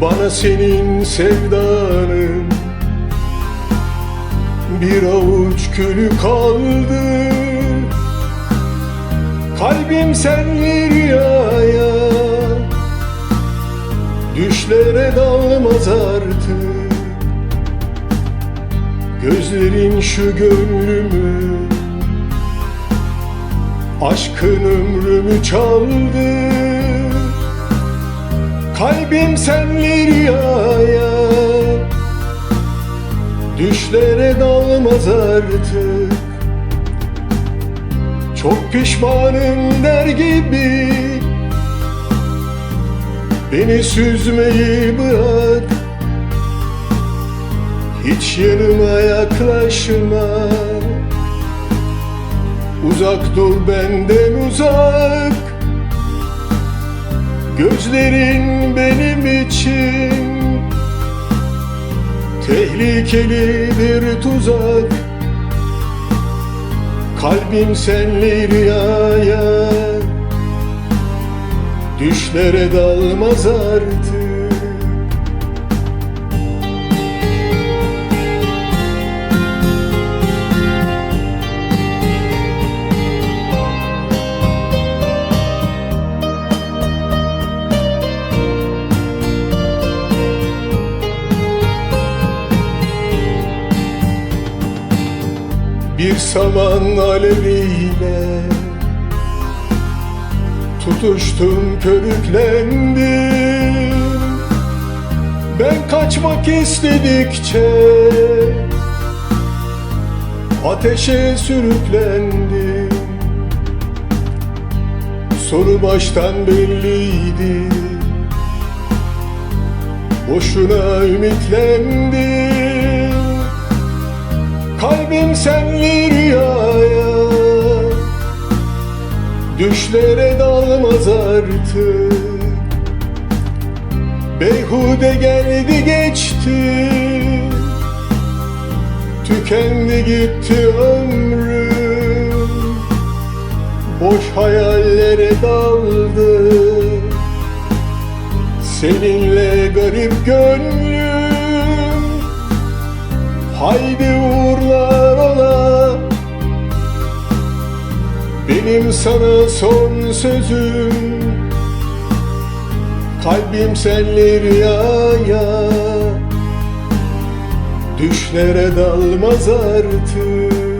Bana senin sevdanın Bir avuç külü kaldı. Kalbim senli rüyaya Düşlere dalmaz artık. Gözlerin şu gönlümü Aşkın ömrümü çaldı Kalbim senli rüyaya Düşlere dalmaz artık. Çok pişmanım der gibi. Beni süzmeyi bırak. Hiç yanıma yaklaşma. Uzak dur benden uzak Gözlerin benim için Tehlikeli bir tuzak. Kalbim senli rüyaya Düşlere dalmaz artık saman aleviyle Tutuştum körüklendim. Ben kaçmak istedikçe Ateşe sürüklendim. Sonu baştan belliydi. Boşuna ümitlendim Kalbim senli rüyaya. Düşlere dalmaz artık. Beyhude geldi geçti. Tükendi gitti ömrüm. Boş hayallere daldı. Seninle garip gönlüm. Haydi Benim sana son sözüm. Kalbim senli rüyaya Düşlere dalmaz artık